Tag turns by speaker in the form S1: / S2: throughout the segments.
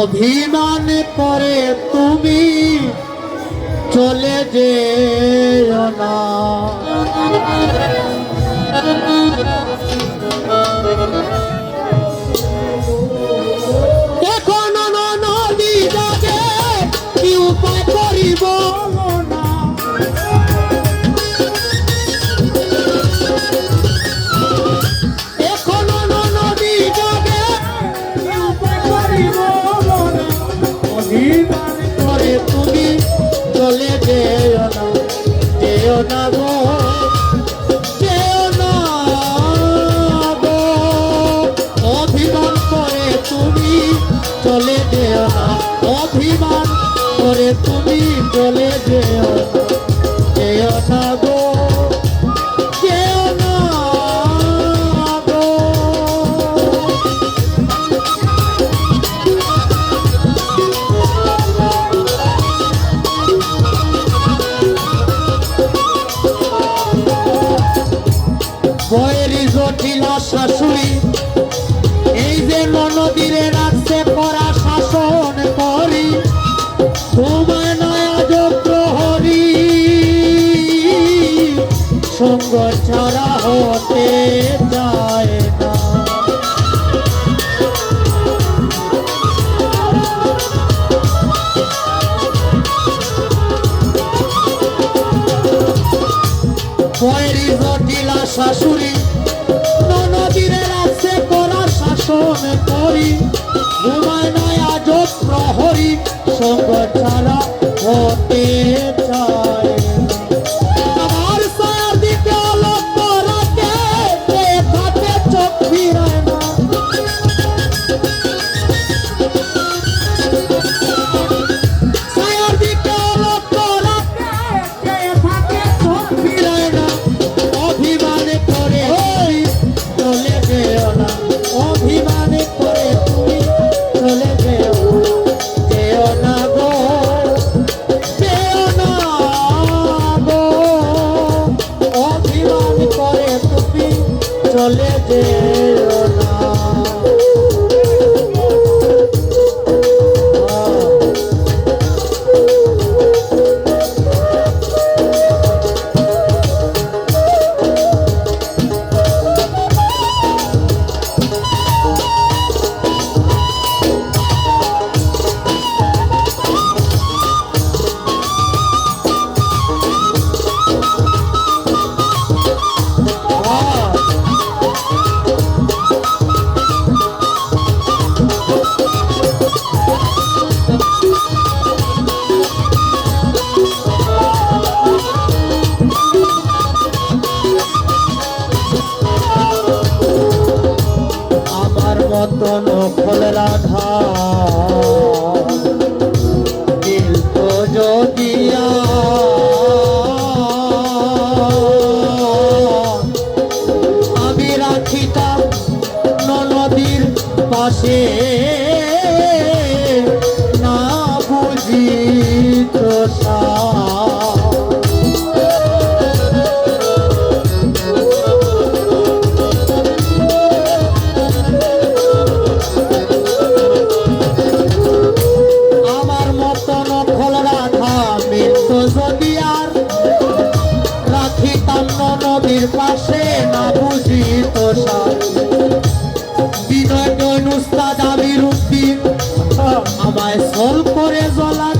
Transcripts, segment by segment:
S1: অভিমান করে তুমি চলে যে না। এখন নদী যাবে কি উপায় করিব? চলে যেও না অভিমান করে তুমি চলে যেও না। ছিল শাশুড়ি। এই যে নদীরে রাখছে পরা শাসন করি। সঙ্গ ছাড়া হতে যায় না। শাশুড়ি olhar ওস্তাদ আমির উদ্দিন আমায় সল করে জ্বলা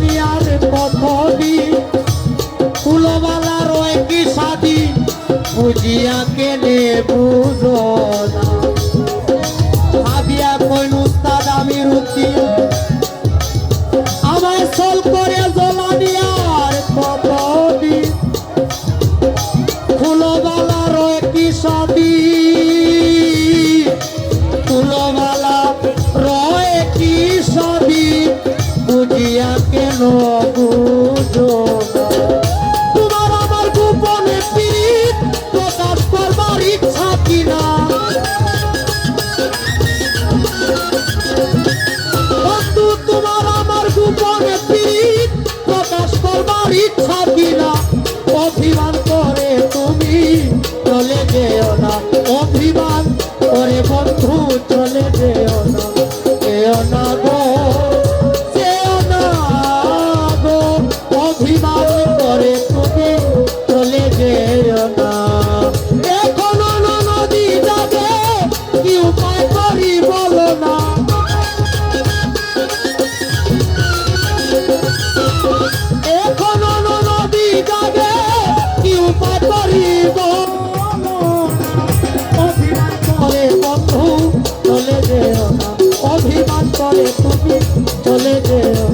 S1: যেও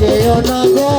S1: যেও না গো।